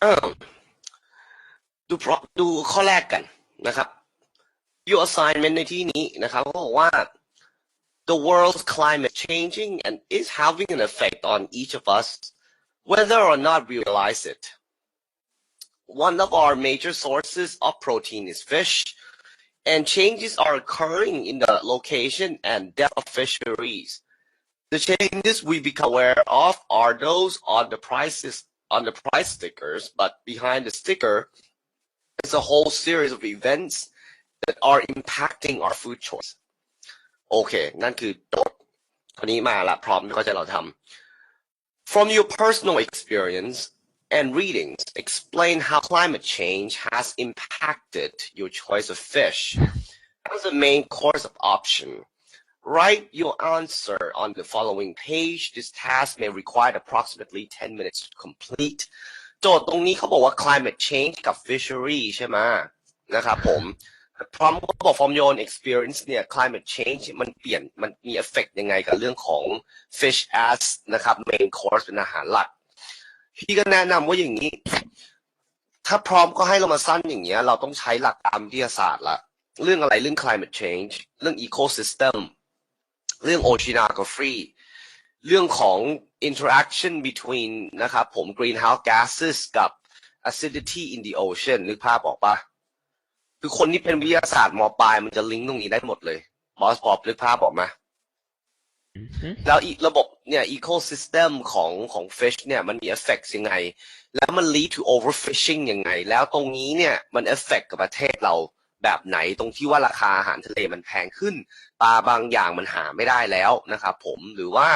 เออดูเพราะดูข้อแรกกันนะครับ your assignment ในที่นี้นะครับเขาบอกว่า the world's climate changing and is having an effect on each of us whether or not we realize it one of our major sources of protein is fish and changes are occurring in the location and depth of fisheries the changes we become aware of are those on the prices on the price stickers, but behind the sticker is a whole series of events that are impacting our food choice โอเค นั่นคือโจทย์คนนี้มาละพร้อมก็จะเราทำ From your personal experience and readings, explain how climate change has impacted your choice of fish as the main course of option. Write your answer on the following page. This task may require approximately 10 minutes to complete. โจทย์ตรงนี้เขาบอกว่า climate change กับ fishery ใช่ไหมนะครับผมพร้อมก็บอก from your own experience เนี่ย climate change มันเปลี่ยนมันมี effect ยังไงกับเรื่องของ fish as นะครับ main course เป็นอาหารหลัก พี่ก็แนะนำว่าอย่างนี้ ถ้าพร้อมก็ให้เรามาสั้นอย่างเงี้ย เราต้องใช้หลักการวิทยาศาสตร์ละ เรื่องอะไรเรื่อง climate change เรื่อง ecosystem เรื่อง oceanography เรื่องของ interaction between นะครับผม greenhouse gases กับ acidity in the ocean นึกภาพออกปะคือคนที่เป็นวิทยาศาสตร์มปลายมันจะลิงก์ตรงนี้ได้หมดเลยบอสพอนึกภาพออกไหมอือฮึแล้วอีระบบเนี่ย ecosystem ของของ fish เนี่ยมันมี effect ยังไง แล้วมัน lead to overfishing ยังไง แล้วตรงนี้เนี่ยมัน effect กับประเทศเรา แบบไหนตรงที่ว่าราคาอาหารทะเลมันแพงขึ้น ปลาบางอย่างมันหาไม่ได้แล้วนะครับผมหรือว่า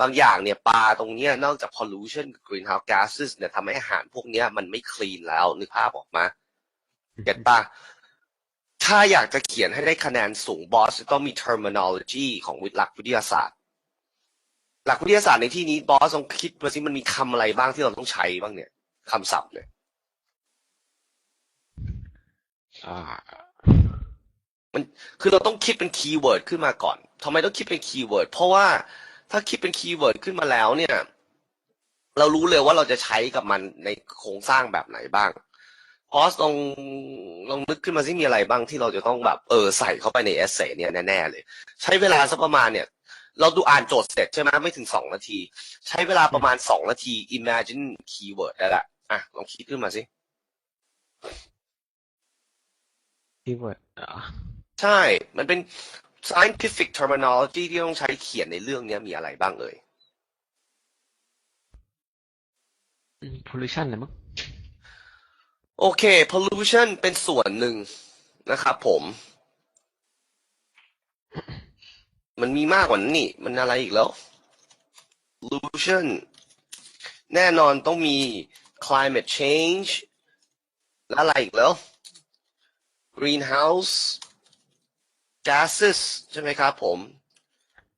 บางอย่างเนี่ยปลาตรงนี้นอกจาก pollution กับ greenhouse gases เนี่ยทำให้อาหารพวกนี้มันไม่ clean แล้วนึกภาพออกมาเก็ตปะถ้าอยากจะเขียนให้ได้คะแนนสูงบอสต้องมี terminology ของวิทย์หลักวิทยาศาสตร์ หลักวิทยาศาสตร์ในที่นี้บอสลองคิดมาสิมันมีคำอะไรบ้างที่เราต้องใช้บ้างเนี่ยคำศัพท์เนี่ย อ่า มันคือเราต้องคิดเป็นคีย์เวิร์ดขึ้นมาก่อนทำไมต้องคิดเป็นคีย์เวิร์ดเพราะว่าถ้าคิดเป็นคีย์เวิร์ดขึ้นมาแล้วเนี่ย เรารู้เลยว่าเราจะใช้กับมันในโครงสร้างแบบไหนบ้างพอสลองลองนึกขึ้นมาสิมีอะไรบ้างที่เราจะต้องแบบเออใส่เข้าไปในเอเซเนี่ยแน่ๆเลย ใช้เวลาสักประมาณเนี่ย เราดูอ่านโจทย์เสร็จใช่ไหมไม่ถึงสองนาที ใช้เวลาประมาณสองนาที imagine keyword ได้ละอะลองคิดขึ้นมาสิ คีย์เวิร์ดอ่าใช่ มันเป็น scientific terminology ที่ต้องใช้เขียนในเรื่องเนี้ยมีอะไรบ้างเอ่ยอืม pollution เลยมั้งโอเค pollution เป็นส่วนหนึ่งนะครับผม มันมีมากกว่านั้นนี่ มันอะไรอีกแล้ว pollution แน่นอนต้องมี climate change และอะไรอีกแล้ว greenhouse gases ใช่ไหมครับผม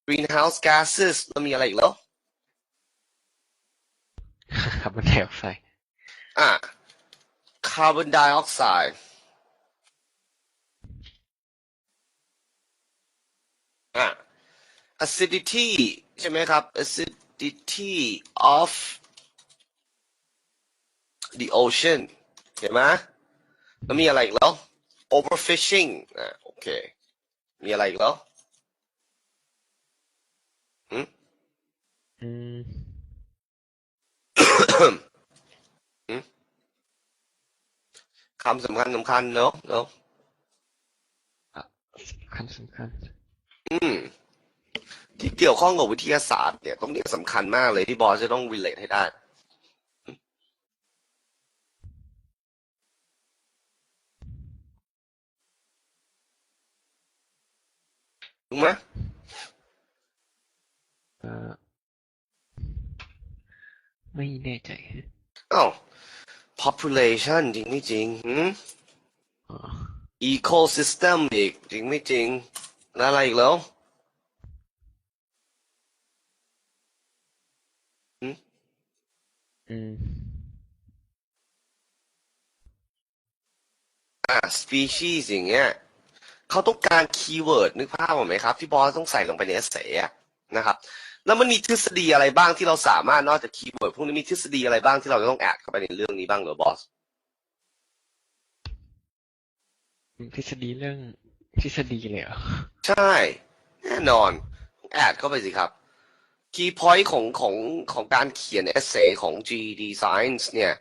greenhouse gases แล้วมีอะไรอีกแล้วคาร์บอนไดออกไซด์อะ carbon dioxide อะ acidity ใช่ไหมครับ acidity of the ocean เห็นไหมแล้วมีอะไรอีกแล้ว overfishing อะโอเค มีอะไรอีกแล้วอืมคำสำคัญสำคัญเนอะเนอะสำคัญสำคัญ อืม ที่เกี่ยวข้องกับวิทยาศาสตร์เนี่ยตรงนี้สำคัญมากเลยที่บอสจะต้อง relate ให้ได้ ถูกไหมเอ่อไม่แน่ใจอ้าว population จริงไม่จริงหืม อ๋อ ecosystem อีกจริงไม่จริงแล้วอะไรอีกแล้วอืม อ่า species อย่างเงี้ย เขาต้องการคีย์เวิร์ดนึกภาพออกไหมครับ ที่บอสต้องใส่ลงไปในเอเซอะนะครับ แล้วมันมีทฤษฎีอะไรบ้างที่เราสามารถนอกจากคีย์เวิร์ดพวกนี้มีทฤษฎีอะไรบ้างที่เราจะต้องแอดเข้าไปในเรื่องนี้บ้างเหรอบอสทฤษฎีเรื่องทฤษฎีเลยเหรอใช่ แน่นอนแอดเข้าไปสิครับคีย์พอยต์ของของของการเขียนเอเซของ GED Science เนี่ย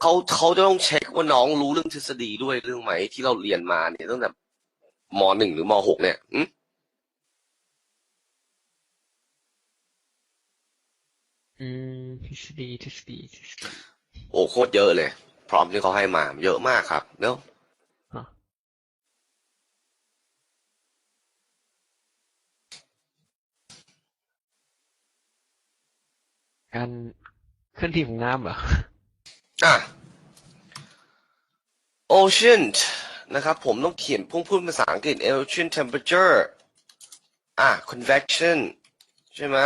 เขาเขาจะต้องเช็คว่าน้องรู้เรื่องทฤษฎีด้วยเรื่องไหมที่เราเรียนมาเนี่ยตั้งแต่ มหนึ่งหรือมหกเนี่ยอืมอืมทฤษฎีทฤษฎีทฤษฎีโอ้โคตรเยอะเลย พร้อมที่เขาให้มาเยอะมากครับเนาะฮะการเคลื่อนที่ของน้ำเหรอ อะ ocean นะครับ ผมต้องเขียนพุ่งพูดภาษาอังกฤษ ocean temperature อะ convection ใช่ไหม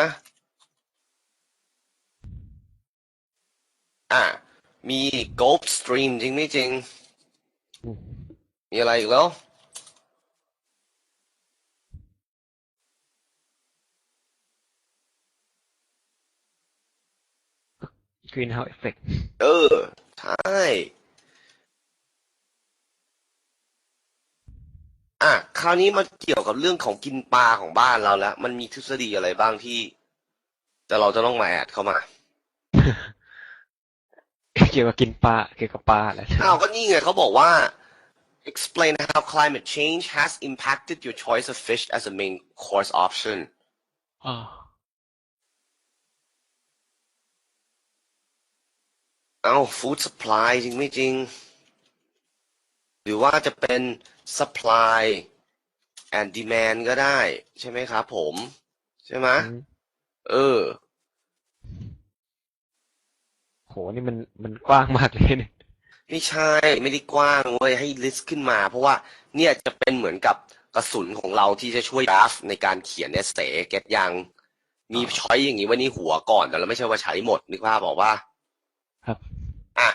อะ มี Gulf Stream จริงไม่จริงอืมมีอะไรอีกแล้ว greenhouse effect เออ ใช่ อะคราวนี้มาเกี่ยวกับเรื่องของกินปลาของบ้านเราแล้ว มันมีทฤษฎีอะไรบ้างที่แต่เราจะต้องมาแอดเข้ามา เกี่ยวกับกินปลาเกี่ยวกับปลาแหละอ้าวก็นี่ไงเขาบอกว่า explain how climate change has impacted your choice of fish as a main course option อ๋อเอ้า food supply จริงไม่จริง หรือว่าจะเป็น supply and demand ก็ได้ ใช่ไหมครับผม ใช่ไหมอืมเออ โห นี่มันมันกว้างมากเลยเนี่ยไม่ใช่ไม่ได้กว้างเว้ยให้ list ขึ้นมา เพราะว่าเนี่ยจะเป็นเหมือนกับกระสุนของเราที่จะช่วยดราฟในการเขียนเอเซเก็ตยัง มีช้อยอย่างนี้ไว้ในหัวก่อนแต่เราไม่ใช่ว่าใช้หมดนึกภาพบอกว่า ครับ อะ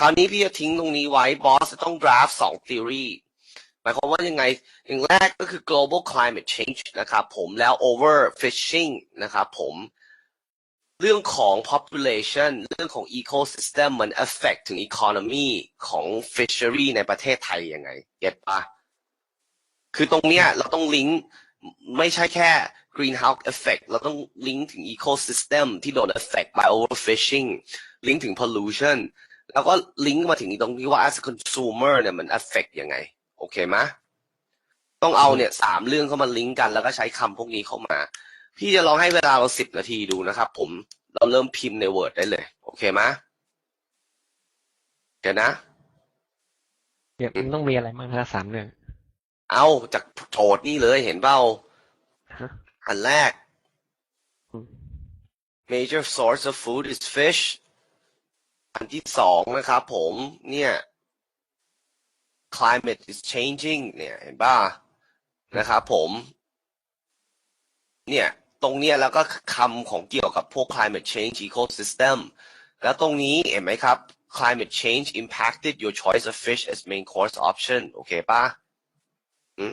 คราวนี้พี่จะทิ้งตรงนี้ไว้บอสจะต้อง draft สอง theory หมายความว่ายังไงอย่างแรกก็คือ global climate change นะครับผมแล้ว overfishing นะครับผมเรื่องของ population เรื่องของ ecosystem มัน affect ถึง economy ของ fishery ในประเทศไทยยังไง เก็ตปะคือตรงเนี้ยเราต้องลิงก์ไม่ใช่แค่ greenhouse effect เราต้องลิงก์ถึง ecosystem ที่โดน affect by overfishing ลิงก์ถึง pollution แล้วก็ลิงก์มาถึงตรงที่ว่า as a consumer เนี่ยมัน affect ยังไง โอเคไหมต้องเอาเนี่ยสามเรื่องเข้ามาลิงก์กัน แล้วก็ใช้คำพวกนี้เข้ามา พี่จะลองให้เวลาเราสิบนาทีดูนะครับผมเราเริ่มพิมพ์ใน Word ได้เลย โอเคไหมเดี๋ยวนะ เดี๋ยวมันต้องมีอะไรบ้างนะสามเรื่อง เอาจากโจทย์นี่เลยเห็นเปล่าฮะอันแรกอืม major source of food is fish อันที่สองนะครับผมเนี่ย climate is changing เนี่ยเห็นป่ะนะครับผมเนี่ยตรงเนี้ยแล้วก็คำของเกี่ยวกับพวก climate change ecosystem แล้วตรงนี้เห็นไหมครับ climate change impacted your choice of fish as main course option โอเคป่ะโอ้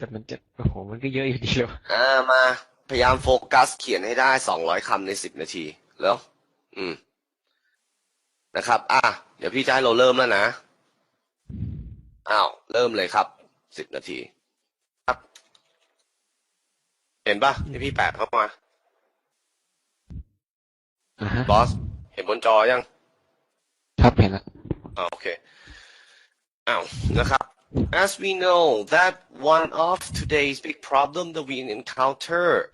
แต่มันจะโอ้โหมันก็เยอะอยู่ดีเลยว่ะอ่ามาพยายามโฟกัสเขียนให้ได้สองร้อยคำในสิบนาทีแล้ว อืม นะครับ อะเดี๋ยวพี่จะให้เราเริ่มแล้วนะอ้าวเริ่มเลยครับสิบนาที ครับ เห็นปะที่พี่แปะเข้ามาอ่าฮะบอส เห็นบนจอยัง ครับเห็นละอ่าโอเคอ้าวนะครับ As we know that one of today's big problem that we encounter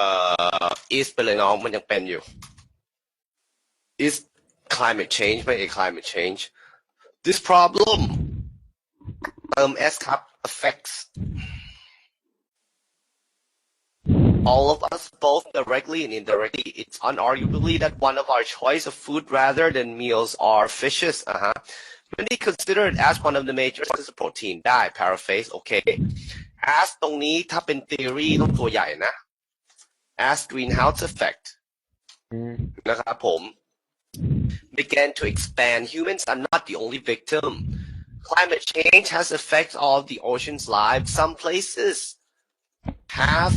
uh is ไปเลยน้องมันยังเป็นอยู่ is climate change ไม่ใช่ climate change this problem เติม s ครับ affects all of us both directly and indirectly it's unarguably that one of our choice of food rather than meals are fishes uh-huh many consider it as one of the major sources of protein ได้ paraphrase โอเค as ตรงนี้ถ้าเป็น theory ต้องตัวใหญ่นะ as greenhouse effect อืม นะครับผม began to expand humans are not the only victim climate change has affected all the ocean's lives. Some places have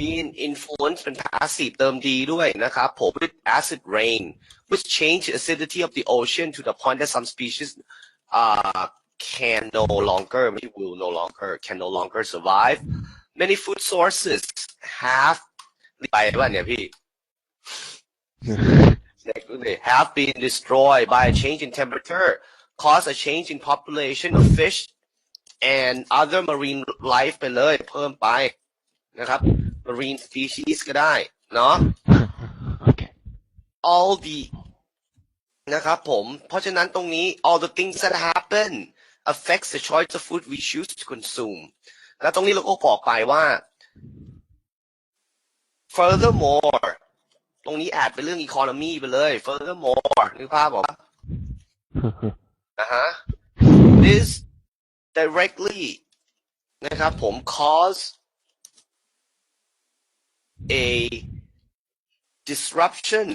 been influenced เป็น passive เติมดีด้วยนะครับผม with acid rain which change the acidity of the ocean to the point that some species uh, can no longer maybe will no longer can no longer survive many food sources have ไปว่าเนี่ยพี่ They have been destroyed by a change in temperature, cause a change in population of fish and other marine life ไปเลยเพิ่มไปนะครับ marine species ก็ได้เนาะโอเค all the นะครับผม เพราะฉะนั้นตรงนี้ all the things that happen affects the choice of food we choose to consume แล้วตรงนี้เราก็บอกไปว่า furthermore ตรงนี้แอดเป็นเรื่อง economy ไปเลย furthermore นึกภาพบอกปะนะฮะ this directly นะครับผม cause a disruption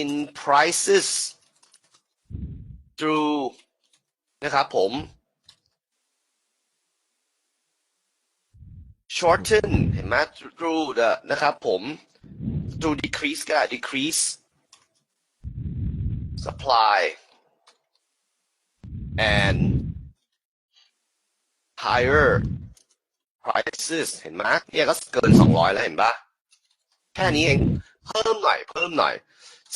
in prices through นะครับผม shorten เห็นไหม through the นะครับผม through decrease ก็ได้ decrease supply and higher prices เห็นไหมเนี่ยก็เกิน 200 แล้วเห็นปะแค่นี้เอง เพิ่มหน่อย เพิ่มหน่อย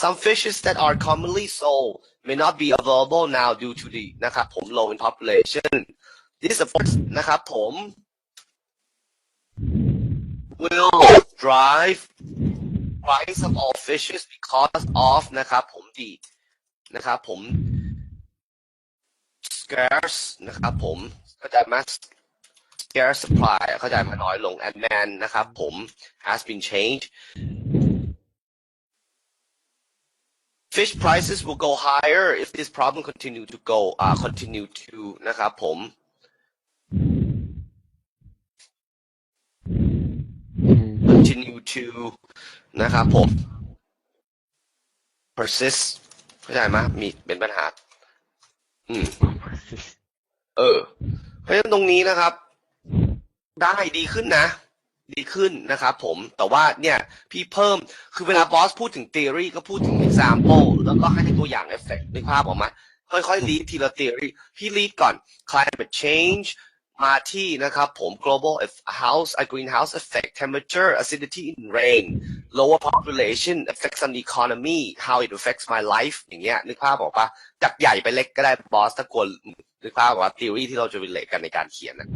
some fishes that are commonly sold may not be available now due to the นะครับผม low in population this of course นะครับผม will drive price of all fishes because of นะครับผม the นะครับผม scarce นะครับผมก็จะม า scarce supply เข้าใจมาน้อยลง and man นะครับผม has been changed fish prices will go higher if this problem continue to go uh continue to นะครับผม continue to นะครับผม persist เข้าใจไหมมีเป็นปัญหา อืม เออ เพราะฉะนั้นตรงนี้นะครับ ได้ดีขึ้นนะ ดีขึ้นนะครับผมแต่ว่าเนี่ยพี่เพิ่มคือเวลาบอสพูดถึง theory ก็พูดถึง example แล้วก็ให้ตัวอย่าง effect นึกภาพออกมา ค่อยๆ lead ทีละ theory พี่ lead ก่อน climate change มาที่นะครับผม global house a greenhouse effect temperature acidity in rain lower population effects on the economy how it affects my life อย่างเงี้ยนึกภาพออกปะจากใหญ่ไปเล็กก็ได้บอสถ้ากลัวนึกภาพออกว่า theory ที่เราจะ relate กันในการเขียนนะ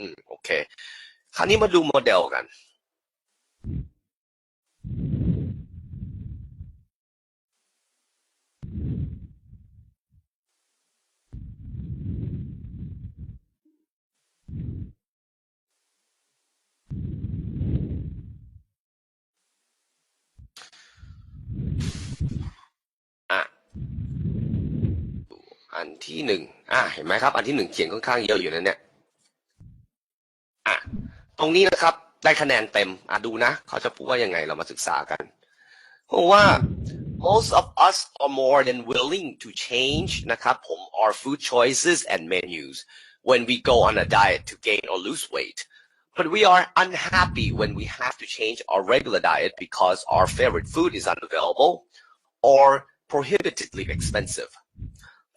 อืมโอเค คราวนี้มาดูโมเดลกัน อะ อันที่หนึ่งอะ เห็นไหมครับ อันที่หนึ่งเขียนค่อนข้างเยอะอยู่นะเนี่ย ตรงนี้นะครับ ได้คะแนนเต็มอะดูนะ เขาจะพูดว่ายังไงเรามาศึกษากันเพราะว่า most of us are more than willing to change นะครับผม our food choices and menus when we go on a diet to gain or lose weight but we are unhappy when we have to change our regular diet because our favorite food is unavailable or prohibitively expensive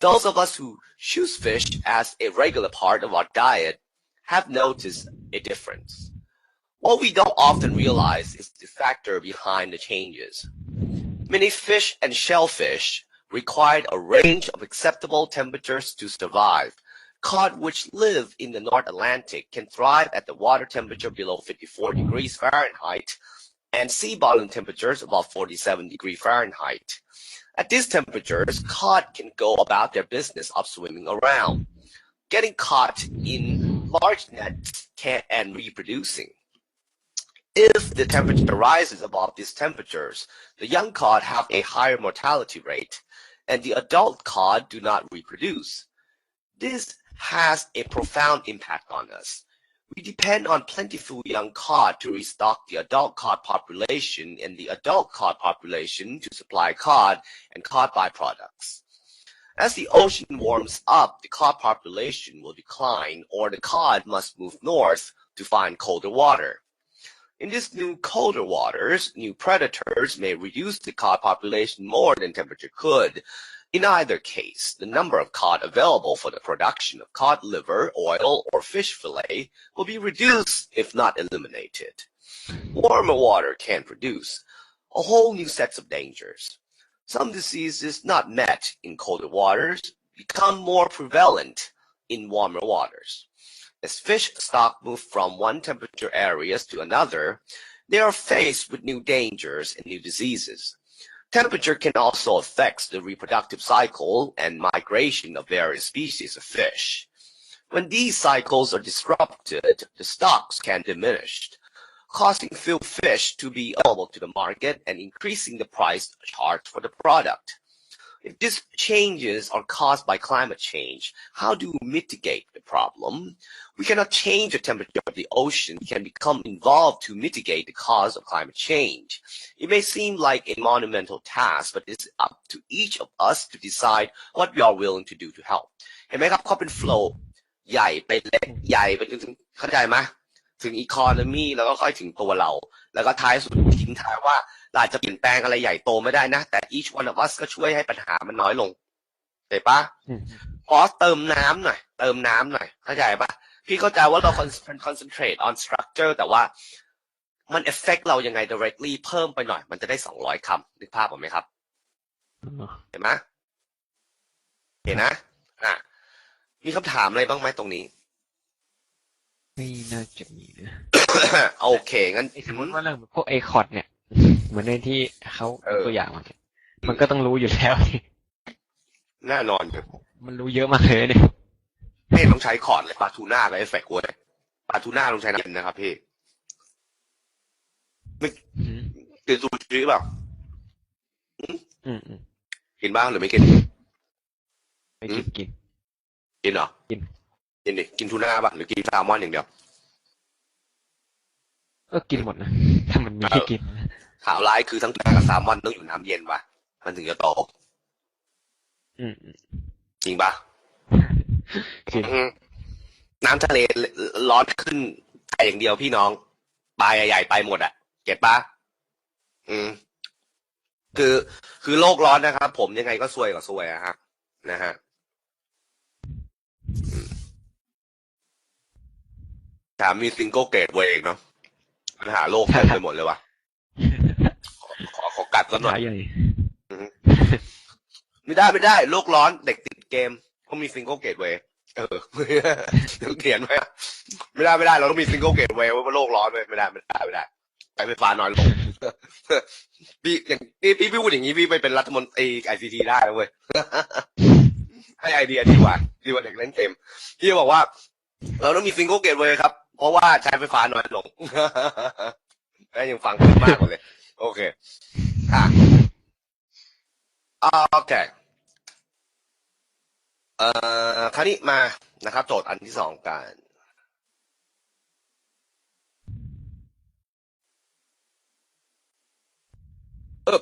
those of us who choose fish as a regular part of our diet have noticed a difference. What we don't often realize is the factor behind the changes. Many fish and shellfish require a range of acceptable temperatures to survive. Cod which live in the North Atlantic can thrive at the water temperature below 54 degrees Fahrenheit and sea bottom temperatures above 47 degrees Fahrenheit. At these temperatures, cod can go about their business of swimming around, getting caught in large nets can, and reproducing. If the temperature rises above these temperatures, the young cod have a higher mortality rate, and the adult cod do not reproduce. This has a profound impact on us. We depend on plentiful young cod to restock the adult cod population and the adult cod population to supply cod and cod byproducts. As the ocean warms up, the cod population will decline, or the cod must move north to find colder water. In these new colder waters, new predators may reduce the cod population more than temperature could. In either case, the number of cod available for the production of cod liver, oil, or fish fillet will be reduced, if not eliminated. Warmer water can produce a whole new set of dangers. Some diseases not met in colder waters become more prevalent in warmer waters. As fish stock move from one temperature areas to another, they are faced with new dangers and new diseases. Temperature can also affect the reproductive cycle and migration of various species of fish. When these cycles are disrupted, the stocks can diminish, causing few fish to be available to the market and increasing the price charged for the product. If these changes are caused by climate change, how do we mitigate the problem? We cannot change the temperature of the ocean. We can become involved to mitigate the cause of climate change. It may seem like a monumental task, but it's up to each of us to decide what we are willing to do to help. เห็นไหมครับเขาเป็น flow ใหญ่ไปเล็กใหญ่ไปจนถึงเข้าใจไหม ถึง economy แล้วก็ค่อยถึงตัวเรา แล้วก็ท้ายสุดทิ้งท้ายว่าเราอาจจะเปลี่ยนแปลงอะไรใหญ่โตไม่ได้นะ แต่ each one of us ก็ช่วยให้ปัญหามันน้อยลงเข้าใจปะอืมพอเติมน้ำหน่อย เติมน้ำหน่อยเข้าใจปะพี่เข้าใจว่าเรา con- concentrate on structure แต่ว่ามัน effect เรายังไง directly เพิ่มไปหน่อย มันจะได้สองร้อยคำนึกภาพออกไหมครับอ๋อเห็นไหมเห็นนะอะมีคำถามอะไรบ้างไหมตรงนี้ ไม่น่าจะมีนะโอเคงั้นไอ้สมมติว่าเรื่องพวกไอคอดเนี่ย เหมือนในที่เขาเออตัวอย่างมาเนี่ยมันก็ต้องรู้อยู่แล้วแน่นอนครับมันรู้เยอะมากเลยเนี่ยไม่ต้องใช้คอร์ดเลยปลาทูน่ากับเอฟเฟกต์เว้ยปลาทูน่าต้องใช้น้ำเย็นนะครับพี่อืมกินซูชิเปล่าอืมอืมกินบ้างหรือไม่กินไปกินกิน กินเหรอ กิน กินดิกินทูน่าป่ะหรือกินแซลมอนอย่างเดียว ก็กินหมดนะถ้ามันมีให้กินนะข่าวร้ายคือทั้งทูน่ากับแซลมอนต้องอยู่น้ำเย็นป่ะ มันถึงจะโตอืมอืมจริงป่ะกินอืมน้ำทะเลร้อนขึ้นแต่อย่างเดียวพี่น้องปลาใหญ่ๆไปหมดอะเก็ตปะอืม คือคือโลกร้อนนะครับ ผมยังไงก็ซวยกับซวยอะฮะนะฮะอืม ถามมีซิงเกิลเกตเวย์เนาะปัญหาโลกเต็มไปหมดเลยว่ะ ขอขอขอกัดซะหน่อยขายใหญ่ไม่ได้ไม่ได้ โลกร้อนเด็กติดเกมเขามีซิงเกิลเกตเวย์เออต้องเขียนไว้อะไม่ได้ไม่ได้ เราต้องมีซิงเกิลเกตเวย์ว่าโลกร้อนเลยไม่ได้ไม่ได้ไม่ได้ใช้ไฟฟ้าน้อยลงพี่อย่างนี่พี่พี่พูดอย่างนี้พี่ไปเป็นรัฐมนตรีไอซีทีได้แล้วเว้ยให้ไอเดียดีกว่าดีกว่าเด็กเล่นเกมพี่บอกว่า เราต้องมีซิงเกิลเกตเวย์ครับ เพราะว่าใช้ไฟฟ้าน้อยลงแล้วยังฟังขึ้นมากกว่าเลย โอเคอะอ่าโอเคเอ่อคราวนี้มานะครับ โจทย์อันที่สองกันเออ